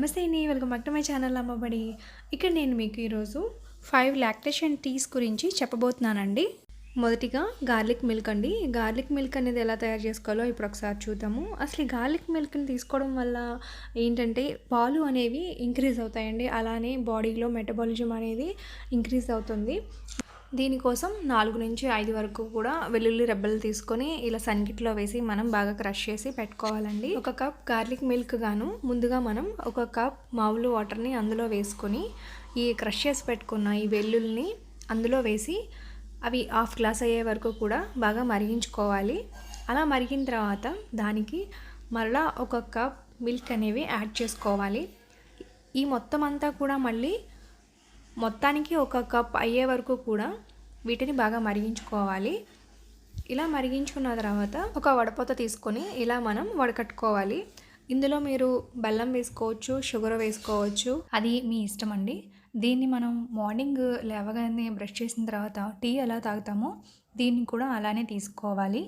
నమస్తే అండి welcome back to my channel Ammabadi. ఇక్కడ నేను మీకు ఈరోజు ఫైవ్ లాక్టేషన్ టీస్ గురించి చెప్పబోతున్నానండి. మొదటిగా గార్లిక్ మిల్క్ అండి. గార్లిక్ మిల్క్ అనేది ఎలా తయారు చేసుకోవాలో ఇప్పుడు ఒకసారి చూద్దాము. అసలు ఈ గార్లిక్ మిల్క్ని తీసుకోవడం వల్ల ఏంటంటే పాలు అనేవి ఇంక్రీజ్ అవుతాయండి. అలానే బాడీలో మెటబాలిజం అనేది ఇంక్రీజ్ అవుతుంది. దీనికోసం నాలుగు నుంచి ఐదు వరకు కూడా వెల్లుల్లి రెబ్బలు తీసుకొని ఇలా సన్గిట్లో వేసి మనం బాగా క్రష్ చేసి పెట్టుకోవాలండి. ఒక కప్ గార్లిక్ మిల్క్ గాను ముందుగా మనం ఒక కప్ మామూలు వాటర్ని అందులో వేసుకొని ఈ క్రష్ చేసి పెట్టుకున్న ఈ వెల్లుల్ని అందులో వేసి అవి హాఫ్ గ్లాస్ అయ్యే వరకు కూడా బాగా మరిగించుకోవాలి. అలా మరిగిన తర్వాత దానికి మరలా ఒక కప్ మిల్క్ అనేవి యాడ్ చేసుకోవాలి. ఈ మొత్తం అంతా కూడా మళ్ళీ మొత్తానికి ఒక కప్ అయ్యే వరకు కూడా వీటిని బాగా మరిగించుకోవాలి. ఇలా మరిగించుకున్న తర్వాత ఒక వడపోత తీసుకొని ఇలా మనం వడకట్టుకోవాలి. ఇందులో మీరు బెల్లం వేసుకోవచ్చు షుగర్ వేసుకోవచ్చు. అది మీ ఇష్టం అండి. దీన్ని మనం మార్నింగ్ లేవగానే బ్రష్ చేసిన తర్వాత టీ ఎలా తాగుతామో దీన్ని కూడా అలానే తీసుకోవాలి.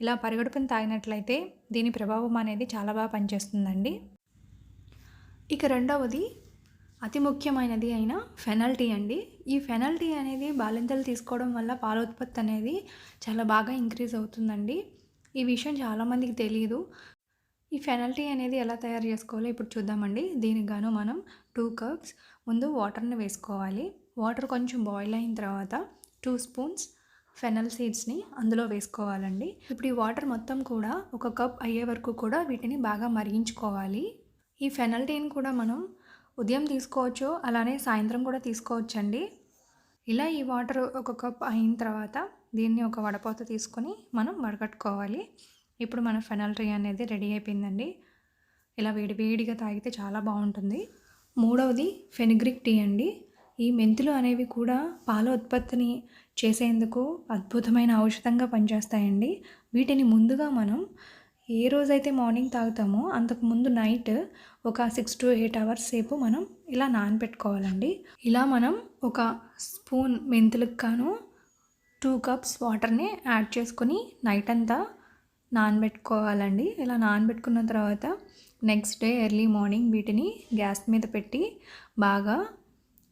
ఇలా పరిగడుపుని తాగినట్లయితే దీని ప్రభావం అనేది చాలా బాగా పనిచేస్తుందండి. ఇక రెండవది అతి ముఖ్యమైనది అయిన ఫెనల్టీ అండి. ఈ ఫెనల్టీ అనేది బాలింతలు తీసుకోవడం వల్ల పాల ఉత్పత్తి అనేది చాలా బాగా ఇంక్రీజ్ అవుతుందండి. ఈ విషయం చాలామందికి తెలియదు ఈ ఫెనల్టీ అనేది ఎలా తయారు చేసుకోవాలో ఇప్పుడు చూద్దామండి. దీనికి గాను మనం టూ కప్స్ ముందు వాటర్ని వేసుకోవాలి. వాటర్ కొంచెం బాయిల్ అయిన తర్వాత టూ స్పూన్స్ ఫెనల్ సీడ్స్ని అందులో వేసుకోవాలండి. ఇప్పుడు ఈ వాటర్ మొత్తం కూడా ఒక కప్ అయ్యే వరకు కూడా వీటిని బాగా మరిగించుకోవాలి. ఈ ఫెనల్టీని కూడా మనం ఉదయం తీసుకోవచ్చు అలానే సాయంత్రం కూడా తీసుకోవచ్చండి. ఇలా ఈ వాటర్ ఒక కప్ అయిన తర్వాత దీన్ని ఒక వడపోత తీసుకొని మనం వడగట్టుకోవాలి. ఇప్పుడు మన ఫెనల్టీ అనేది రెడీ అయిపోయిందండి. ఇలా వేడివేడిగా తాగితే చాలా బాగుంటుంది. మూడవది ఫెనిగ్రిక్ టీ అండి. ఈ మెంతులు అనేవి కూడా పాల ఉత్పత్తిని చేసేందుకు అద్భుతమైన ఔషధంగా పనిచేస్తాయండి. వీటిని ముందుగా మనం ఏ రోజైతే మార్నింగ్ తాగుతామో అంతకుముందు నైట్ ఒక సిక్స్ టు ఎయిట్ అవర్స్ సేపు మనం ఇలా నానబెట్టుకోవాలండి ఇలా మనం ఒక స్పూన్ మెంతులకు గాను టూ కప్స్ వాటర్ని యాడ్ చేసుకొని నైట్ అంతా నానబెట్టుకోవాలండి. ఇలా నానబెట్టుకున్న తర్వాత నెక్స్ట్ డే ఎర్లీ మార్నింగ్ వీటిని గ్యాస్ మీద పెట్టి బాగా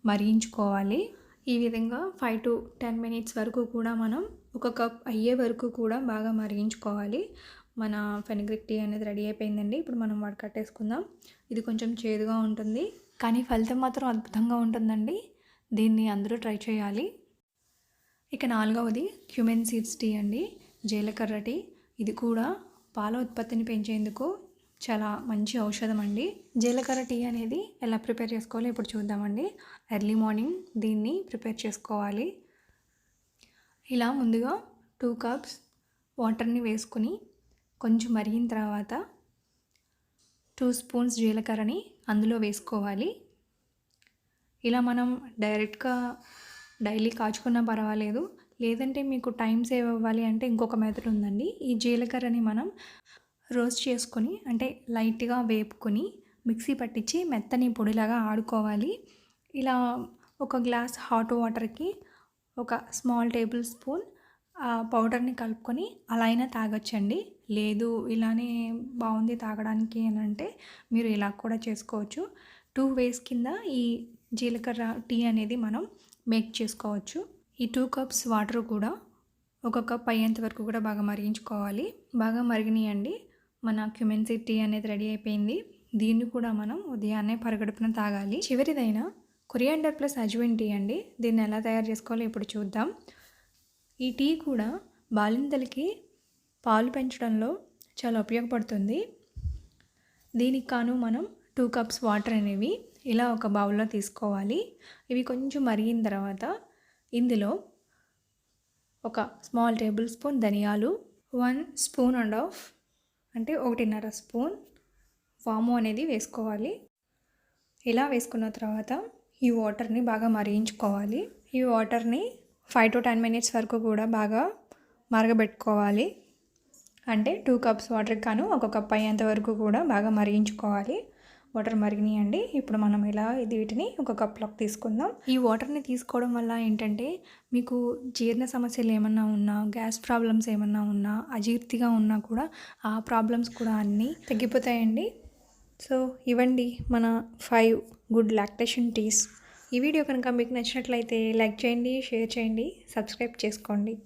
మరిగించుకోవాలి. ఈ విధంగా ఫైవ్ టు టెన్ మినిట్స్ వరకు కూడా మనం ఒక కప్ అయ్యే వరకు కూడా బాగా మరిగించుకోవాలి. మన ఫెనిగ్రిక్ టీ అనేది రెడీ అయిపోయిందండి. ఇప్పుడు మనం వడకట్టేసుకుందాం ఇది కొంచెం చేదుగా ఉంటుంది. కానీ ఫలితం మాత్రం అద్భుతంగా ఉంటుందండి. దీన్ని అందరూ ట్రై చేయాలి. ఇక నాలుగవది క్యూమెన్ సీడ్స్ టీ అండి. జీలకర్ర టీ. ఇది కూడా పాల ఉత్పత్తిని పెంచేందుకు చాలా మంచి ఔషధం అండి. జీలకర్ర టీ అనేది ఎలా ప్రిపేర్ చేసుకోవాలో ఇప్పుడు చూద్దామండి. ఎర్లీ మార్నింగ్ దీన్ని ప్రిపేర్ చేసుకోవాలి. ఇలా ముందుగా టూ కప్స్ వాటర్ని వేసుకుని కొంచెం మరిగిన తర్వాత టూ స్పూన్స్ జీలకర్రని అందులో వేసుకోవాలి. ఇలా మనం డైరెక్ట్గా డైలీ కాచుకున్నా పర్వాలేదు. లేదంటే మీకు టైం సేవ్ అవ్వాలి అంటే ఇంకొక మెథడ్ ఉందండి. ఈ జీలకర్రని మనం రోస్ట్ చేసుకొని అంటే లైట్గా వేపుకొని మిక్సీ పట్టించి మెత్తని పొడిలాగా ఆడుకోవాలి. ఇలా ఒక గ్లాస్ హాట్ వాటర్కి ఒక స్మాల్ టేబుల్ స్పూన్ ఆ పౌడర్ని కలుపుకొని అలా అయినా తాగొచ్చండి. లేదు ఇలానే బాగుంది తాగడానికి అని అంటే మీరు ఇలా కూడా చేసుకోవచ్చు. టూ వేస్ కింద ఈ జీలకర్ర టీ అనేది మనం మేక్ చేసుకోవచ్చు. ఈ టూ కప్స్ వాటర్ కూడా ఒక కప్ అయ్యేంత వరకు కూడా బాగా మరిగించుకోవాలి. బాగా మరిగినాయండి. మన క్యుమెన్సీ టీ అనేది రెడీ అయిపోయింది. దీన్ని కూడా మనం ఉదయాన్నే పరగడుపున తాగాలి. చివరిదైన కొరియాండర్ ప్లస్ అజ్వైన్ టీ అండి. దీన్ని ఎలా తయారు చేసుకోవాలో ఇప్పుడు చూద్దాం. ఈ టీ కూడా బాలింతలకి పాలు పెంచడంలో చాలా ఉపయోగపడుతుంది. దీనికి కాను మనం టూ కప్స్ వాటర్ అనేవి ఇలా ఒక బౌల్లో తీసుకోవాలి. ఇవి కొంచెం మరిగిన తర్వాత ఇందులో ఒక స్మాల్ టేబుల్ స్పూన్ ధనియాలు వన్ స్పూన్ అండ్ హాఫ్ అంటే ఒకటిన్నర స్పూన్ వాము అనేది వేసుకోవాలి. ఇలా వేసుకున్న తర్వాత ఈ వాటర్ని బాగా మరిగించుకోవాలి. ఈ వాటర్ని ఫైవ్ టు టెన్ మినిట్స్ వరకు కూడా బాగా మరగబెట్టుకోవాలి. అంటే టూ కప్స్ వాటర్కి కాను ఒక కప్ అయ్యేంత వరకు కూడా బాగా మరిగించుకోవాలి. వాటర్ మరిగినాయండి. ఇప్పుడు మనం ఇలా ఇది వీటిని ఒక కప్లోకి తీసుకుందాం. ఈ వాటర్ని తీసుకోవడం వల్ల ఏంటంటే మీకు జీర్ణ సమస్యలు ఏమన్నా ఉన్నా గ్యాస్ ప్రాబ్లమ్స్ ఏమన్నా ఉన్నా అజీర్తిగా ఉన్నా కూడా ఆ ప్రాబ్లమ్స్ కూడా అన్నీ తగ్గిపోతాయండి. సో ఇవ్వండి మన ఫైవ్ గుడ్ లాక్టేషన్ టీస్ ఈ వీడియో కనుక మీకు నచ్చినట్లయితే లైక్ చేయండి షేర్ చేయండి సబ్స్క్రైబ్ చేసుకోండి.